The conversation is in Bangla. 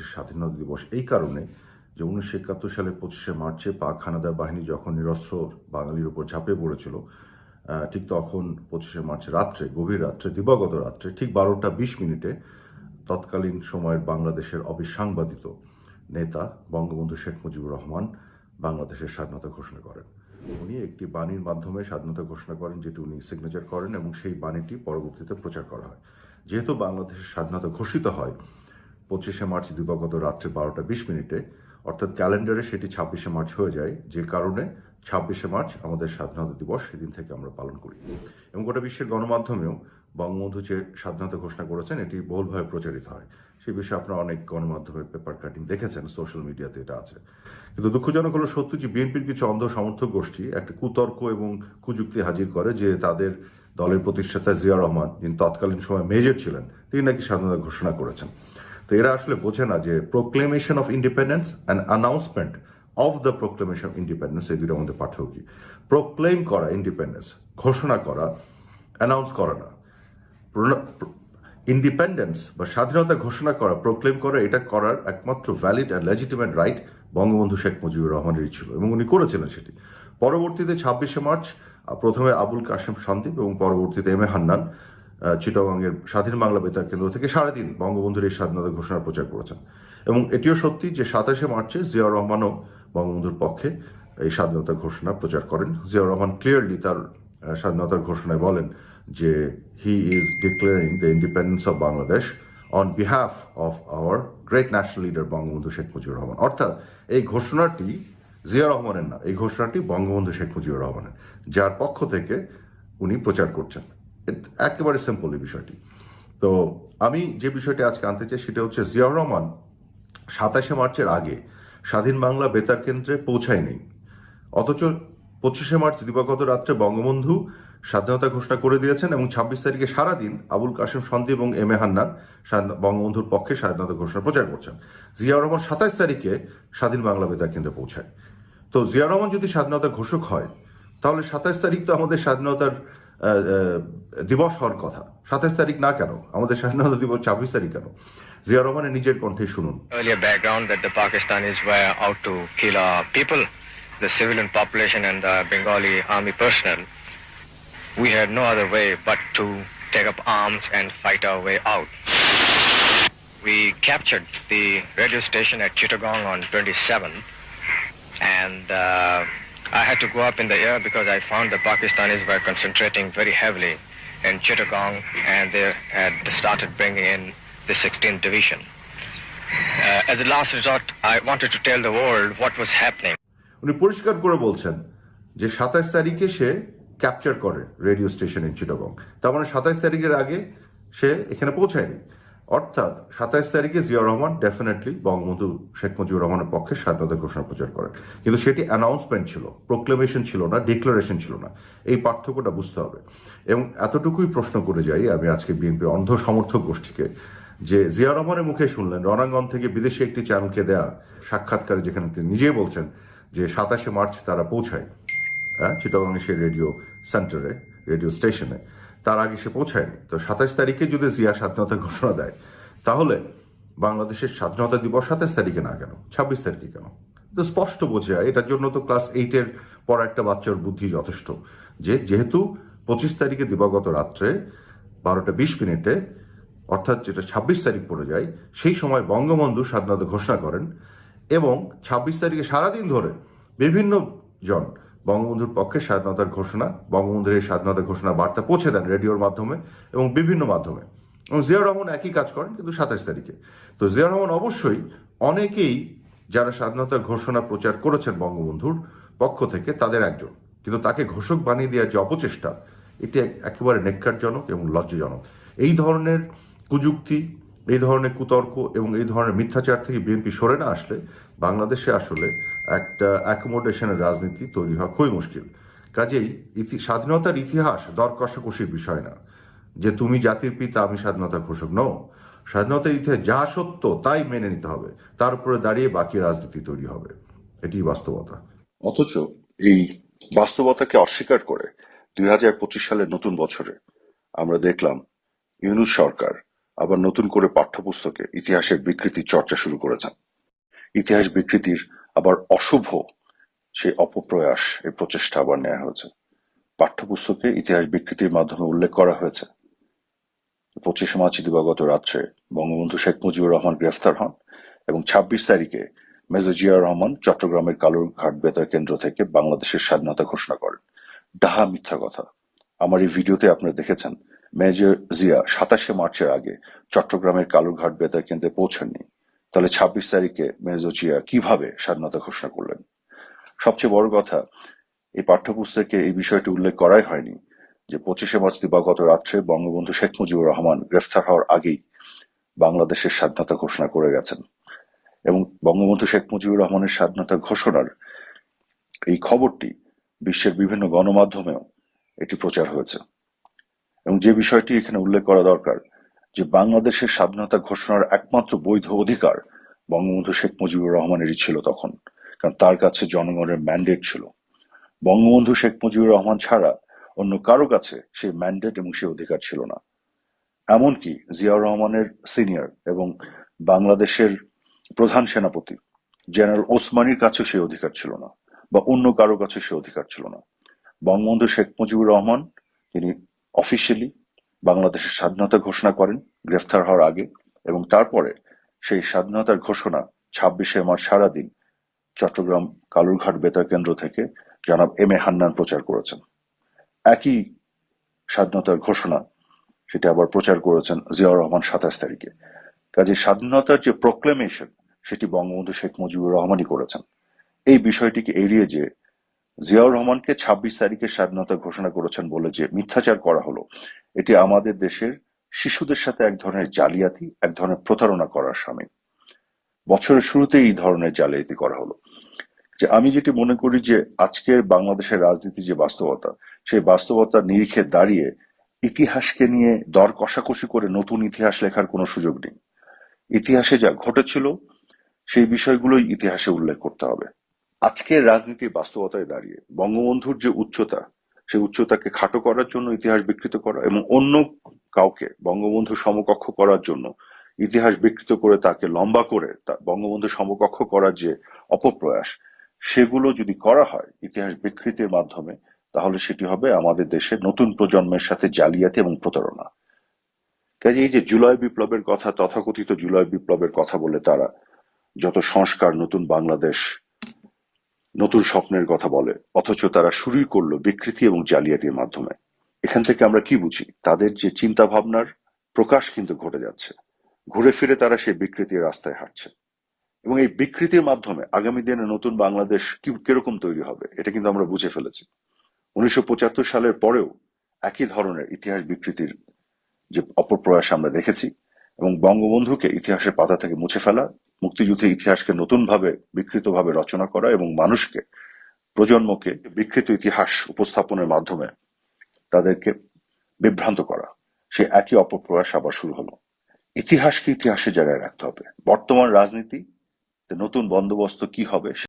বাংলাদেশের স্বাধীনতা দিবস। এই কারণে যে উনিশশো একাত্তর সালের পঁচিশে মার্চে পাক হানাদার বাহিনী যখন নিরস্ত্র বাঙালির উপর ঝাঁপিয়ে পড়েছিল ঠিক তখন পঁচিশে মার্চ রাত্রে, গভীর রাত্রে, দিবাগত রাত্রে, ঠিক বারোটা বিশ মিনিটে তৎকালীন সময়ের বাংলাদেশের অবিসাংবাদিত নেতা বঙ্গবন্ধু শেখ মুজিবুর রহমান বাংলাদেশের স্বাধীনতা ঘোষণা করেন। উনি একটি বাণীর মাধ্যমে স্বাধীনতা ঘোষণা করেন, যেটি উনি সিগনেচার করেন এবং সেই বাণীটি পরবর্তীতে প্রচার করা হয়। যেহেতু বাংলাদেশের স্বাধীনতা ঘোষিত হয় পঁচিশে মার্চ দিবাগত রাত্রে বারোটা বিশ মিনিটে, অর্থাৎ ক্যালেন্ডারে সেটি ছাব্বিশে মার্চ হয়ে যায়, যে কারণে ছাব্বিশে মার্চ আমাদের স্বাধীনতা দিবস সেদিন থেকে আমরা পালন করি। এবং গোটা বিশ্বের গণমাধ্যমেও বঙ্গবন্ধু যে স্বাধীনতা ঘোষণা করেছেন, এটি বহুলভাবে প্রচারিত হয়। সেই বিষয়ে আপনারা অনেক গণমাধ্যমের পেপার কাটিং দেখেছেন, সোশ্যাল মিডিয়াতে এটা আছে। কিন্তু দুঃখজনক হলো সত্য যে বিএনপির কিছু অন্ধ সমর্থক গোষ্ঠী একটা কুতর্ক এবং কুযুক্তি হাজির করে যে তাদের দলের প্রতিষ্ঠাতা জিয়া রহমান, যিনি তৎকালীন সময় মেজর ছিলেন, তিনি নাকি স্বাধীনতা ঘোষণা করেছেন। তো এরা আসলে বোঝে না যে proclamation of independence and announcement of the proclamation of independence এই দুটোর মধ্যে পার্থক্য কি? প্রোক্লেম করা ইন্ডিপেন্ডেন্স ঘোষণা করা অ্যানাউন্স করা না। ইন্ডিপেন্ডেন্স বা স্বাধীনতা ঘোষণা করা প্রোক্লেম করা, এটা করার একমাত্র valid and legitimate right Bangabandhu Sheikh Mujibur রহমানেরই ছিল এবং উনি করেছিলেন সেটি। পরবর্তীতে ছাব্বিশে মার্চ প্রথমে আবুল কাশেম সন্দীপ এবং পরবর্তীতে এম এ হান্নান চিটাগংয়ের স্বাধীন বাংলা বেতার কেন্দ্র থেকে সারাদিন বঙ্গবন্ধুর এই স্বাধীনতা ঘোষণার প্রচার করেছেন। এবং এটিও সত্যি যে সাতাশে মার্চে জিয়াউর রহমানও বঙ্গবন্ধুর পক্ষে এই স্বাধীনতা ঘোষণা প্রচার করেন। জিয়াউর রহমান ক্লিয়ারলি তার স্বাধীনতার ঘোষণায় বলেন যে he is declaring the independence of Bangladesh on behalf of our great national leader Bangabandhu Sheikh Mujibur Rahman. অর্থাৎ এই ঘোষণাটি জিয়া রহমানের না, এই ঘোষণাটি বঙ্গবন্ধু শেখ মুজিবুর রহমানের, যার পক্ষ থেকে উনি প্রচার করছেন। একেবারে সিম্পল এই বিষয়টি। তো আমি যে বিষয়টি আজকে আনতে চাই সেটা হচ্ছে জিয়াউর রহমান সাতাশে মার্চের আগে স্বাধীন বাংলা বেতার কেন্দ্রে পৌঁছায়নি। অথচ পঁচিশে মার্চ দিবাগত রাত্রে বঙ্গবন্ধু স্বাধীনতা ঘোষণা করে দিয়েছেন এবং ছাব্বিশ তারিখে সারাদিন আবুল কাশেম সন্দীপ এবং এম এ হান্নান বঙ্গবন্ধুর পক্ষে স্বাধীনতা ঘোষণা প্রচার করছেন। জিয়াউর রহমান সাতাইশ তারিখে স্বাধীন বাংলা বেতার কেন্দ্রে পৌঁছায়। তো জিয়াউর রহমান যদি স্বাধীনতা ঘোষক হয়, তাহলে সাতাইশ তারিখ তো আমাদের স্বাধীনতার দিবস হওয়ার কথা সাতাইশ তারিখ না কেন আমাদের স্বাধীনতা দিবস ছাব্বিশ তারিখ কেন জিয়া রহমানের নিজের কণ্ঠে শুনুন Pakistanis were out to kill our people, the civilian population and other way but to take up arms and fight our way out. We captured the radio station at Chittagong on 27 and uh, I had to go up in the air because I found the Pakistanis were concentrating very heavily in Chittagong and they had started bringing in the 16th division. Uh, as a last resort, I wanted to tell the world what was happening. উনি পরিষ্কার করে বলছেন যে সাতাইশ তারিখে সে ক্যাপচার করে রেডিও স্টেশন ইন চিটাগং তার মানে সাতাইশ তারিখের আগে সে এখানে পৌঁছায়নি অর্থাৎ সাতাইশ তারিখে জিয়া রহমান ডেফিনেটলি বঙ্গবন্ধু শেখ মুজিবুর রহমানের পক্ষে স্বাধীনতা ঘোষণা প্রচার করেন। কিন্তু সেটি অ্যানাউন্সমেন্ট ছিল প্রোক্লেমেশন ছিল না ডিক্লারেশন ছিল না। এই পার্থক্যটা বুঝতে হবে। এবং এতটুকুই প্রশ্ন করে যাই, আমি আজকে বিএনপি অন্ধ সমর্থক গোষ্ঠীকে, যে জিয়া রহমানের মুখে শুনলেন, রণাঙ্গন থেকে বিদেশে একটি চ্যানেলকে দেয়া সাক্ষাৎকারে যেখানে তিনি নিজেই বলছেন যে সাতাশে মার্চ তারা পৌঁছায় হ্যাঁ? চিটাগাংয়ে সেই রেডিও সেন্টারে, রেডিও স্টেশনে। তার আগে সে পৌঁছায়নি। তো সাতাশ তারিখে যদি জিয়া স্বাধীনতা ঘোষণা দেয়, তাহলে বাংলাদেশের স্বাধীনতা দিবস সাতাশ তারিখে না কেন? ছাব্বিশ তারিখে কেন? তো স্পষ্ট বোঝা, এটার জন্য তো ক্লাস এইটের পর একটা বাচ্চার বুদ্ধি যথেষ্ট যে যেহেতু পঁচিশ তারিখে দিবাগত রাত্রে বারোটা বিশ মিনিটে, অর্থাৎ যেটা ছাব্বিশ তারিখ পড়ে যায়, সেই সময় বঙ্গবন্ধু স্বাধীনতা ঘোষণা করেন এবং ছাব্বিশ তারিখে সারাদিন ধরে বিভিন্ন জন বঙ্গবন্ধুর পক্ষে স্বাধীনতার ঘোষণা, বঙ্গবন্ধুর এই স্বাধীনতা ঘোষণা বার্তা পৌঁছে দেন রেডিওর মাধ্যমে এবং বিভিন্ন মাধ্যমে। এবং জিয়া রহমান একই কাজ করেন কিন্তু সাতাশ তারিখে। তো জিয়া রহমান অবশ্যই অনেকেই যারা স্বাধীনতার ঘোষণা প্রচার করেছেন বঙ্গবন্ধুর পক্ষ থেকে তাদের একজন। কিন্তু তাকে ঘোষক বানিয়ে দেওয়ার যে অপচেষ্টা, এটি একেবারে নেককারজনক এবং লজ্জাজনক। এই ধরনের কুযুক্তি, এই ধরনের কুতর্ক এবং এই ধরনের মিথ্যাচার থেকে বিএনপি সরে না আসলে বাংলাদেশে আসলে একটা অ্যাকোমোডেশনের রাজনীতি তৈরি হওয়া খুবই মুশকিল। কাজেই ইতি- স্বাধীনতার ইতিহাস দর কষাকষির বিষয় না। যে তুমি জাতির পিতা, আমি স্বাধীনতার ঘোষক নও। স্বাধীনতার ইতিহাস যা সত্য তাই মেনে নিতে হবে। তার উপরে দাঁড়িয়ে বাকি রাজনীতি তৈরি হবে। এটি বাস্তবতা। অথচ এই বাস্তবতাকে অস্বীকার করে দুই হাজার পঁচিশ সালের নতুন বছরে আমরা দেখলাম ইউনুস সরকার আবার নতুন করে পাঠ্যপুস্তকে ইতিহাসের বিকৃতির চর্চা শুরু করেছেন। ইতিহাস বিকৃতির আবার অশুভ সেই অপপ্রয়াস, এই প্রচেষ্টা আবার নেওয়া হয়েছে। পাঠ্যপুস্তকে ইতিহাস বিকৃতির মাধ্যমে উল্লেখ করা হয়েছে। পঁচিশে মার্চ দিবাগত রাত্রে বঙ্গবন্ধু শেখ মুজিবুর রহমান গ্রেফতার হন এবং ছাব্বিশ তারিখে মেজর জিয়াউর রহমান চট্টগ্রামের কালুরঘাট বেতার কেন্দ্র থেকে বাংলাদেশের স্বাধীনতা ঘোষণা করেন। ডাহা মিথ্যা কথা। আমার এই ভিডিওতে আপনারা দেখেছেন, মেজর জিয়া সাতাশে মার্চের আগে চট্টগ্রামের কালুরঘাট বেতার কেন্দ্রে পৌঁছাননি। তাহলে ছাব্বিশ তারিখে মেজর জিয়া কীভাবে স্বাধীনতা ঘোষণা করলেন? সবচেয়ে বড় কথা, এই পাঠ্যপুস্তকে এই বিষয়টি উল্লেখ করাই হয়নি যে পঁচিশে মার্চ দিবাগত রাত্রে বঙ্গবন্ধু শেখ মুজিবুর রহমান গ্রেফতার হওয়ার আগেই বাংলাদেশের স্বাধীনতা ঘোষণা করে গেছেন। এবং বঙ্গবন্ধু শেখ মুজিবুর রহমানের স্বাধীনতা ঘোষণার এই খবরটি বিশ্বের বিভিন্ন গণমাধ্যমেও এটি প্রচার হয়েছে। এবং যে বিষয়টি এখানে উল্লেখ করা দরকার যে বাংলাদেশের স্বাধীনতা ঘোষণার একমাত্র বৈধ অধিকার বঙ্গবন্ধু শেখ মুজিবুর রহমানেরই ছিল তখন, কারণ তার কাছে জনগণের ম্যান্ডেট ছিল। বঙ্গবন্ধু শেখ মুজিবুর রহমান ছাড়া অন্য কারও কাছে সেই ম্যান্ডেট এবং সেই অধিকার ছিল না। এমনকি জিয়াউর রহমানের সিনিয়র এবং বাংলাদেশের প্রধান সেনাপতি জেনারেল ওসমানির কাছে সেই অধিকার ছিল না বা অন্য কারও কাছে সেই অধিকার ছিল না। বঙ্গবন্ধু শেখ মুজিবুর রহমান, তিনি অফিসিয়ালি বাংলাদেশের স্বাধীনতা ঘোষণা করেন, গ্রেফতার হওয়ার আগে এবং তারপরে সেই স্বাধীনতার ঘোষণা ছাব্বিশে মার্চ সারাদিন চট্টগ্রাম কালুরঘাট বেতার কেন্দ্র থেকে জনাব এম এ হান্নান প্রচার করেছেন। একই স্বাধীনতার ঘোষণা সেটা আবার প্রচার করেছেন জিয়াউর রহমান সাতাশ তারিখে। কাজে স্বাধীনতার যে প্রোক্লেমেশন সেটি বঙ্গবন্ধু শেখ মুজিবুর রহমানই করেছেন। এই বিষয়টিকে এড়িয়ে যে জিয়াউর রহমানকে ছাব্বিশ তারিখে স্বাধীনতা ঘোষণা করেছেন বলে যে মিথ্যাচার করা হলো, এটি আমাদের দেশের শিশুদের সাথে এক ধরনের জালিয়াতি, এক ধরনের প্রতারণা করার সামিল। বছরের শুরুতে এই ধরনের জালিয়াতি করা হলো। যে আমি যেটি মনে করি যে আজকের বাংলাদেশের রাজনীতি যে বাস্তবতা, সেই বাস্তবতার নিরিখে দাঁড়িয়ে ইতিহাসকে নিয়ে দর কষাকষি করে নতুন ইতিহাস লেখার কোনো সুযোগ নেই। ইতিহাসে যা ঘটেছিল, সেই বিষয়গুলোই ইতিহাসে উল্লেখ করতে হবে। আজকের রাজনীতির বাস্তবতায় দাঁড়িয়ে, বঙ্গবন্ধুর যে উচ্চতা, সেই উচ্চতাকে খাটো করার জন্য, ইতিহাস বিকৃত করা এবং অন্য কাউকে বঙ্গবন্ধুর সমকক্ষ করার জন্য ইতিহাস বিকৃত করে তাকে লম্বা করে বঙ্গবন্ধু সমকক্ষ করার যে অপপ্রয়াস, সেগুলো যদি করা হয় ইতিহাস বিকৃতির মাধ্যমে, তাহলে সেটি হবে আমাদের দেশের নতুন প্রজন্মের সাথে জালিয়াতি এবং প্রতারণা। কাজে এই যে জুলাই বিপ্লবের কথা, তথাকথিত জুলাই বিপ্লবের কথা বলে তারা, যত সংস্কার, নতুন বাংলাদেশ নতুন স্বপ্নের কথা বলে, অথচ তারা শুরুই করল বিকৃতি এবং জালিয়াতির মাধ্যমে। এখান থেকে আমরা কি বুঝি? তাদের যে চিন্তা ভাবনার প্রকাশ কিন্তু ঘটে যাচ্ছে। ঘুরে ফিরে তারা সেই বিকৃতির রাস্তায় হাঁটছে। এবং এই বিকৃতির মাধ্যমে আগামী দিনে নতুন বাংলাদেশ কি, কীরকম তৈরি হবে, এটা কিন্তু আমরা বুঝে ফেলেছি। উনিশশো পঁচাত্তর সালের পরেও একই ধরনের ইতিহাস বিকৃতির যে অপপ্রয়াস আমরা দেখেছি এবং বঙ্গবন্ধুকে ইতিহাসের পাতা থেকে মুছে ফেলা মুক্তিযুদ্ধের ইতিহাসকে নতুনভাবে বিকৃতভাবে রচনা করা এবং মানুষকে, প্রজন্মকে বিকৃত ইতিহাস উপস্থাপনের মাধ্যমে তাদেরকে বিভ্রান্ত করা, সে একই অপপ্রয়াস আবার শুরু হলো। ইতিহাসকে ইতিহাসের জায়গায় রাখতে হবে। বর্তমান রাজনীতি নতুন বন্দোবস্ত কি হবে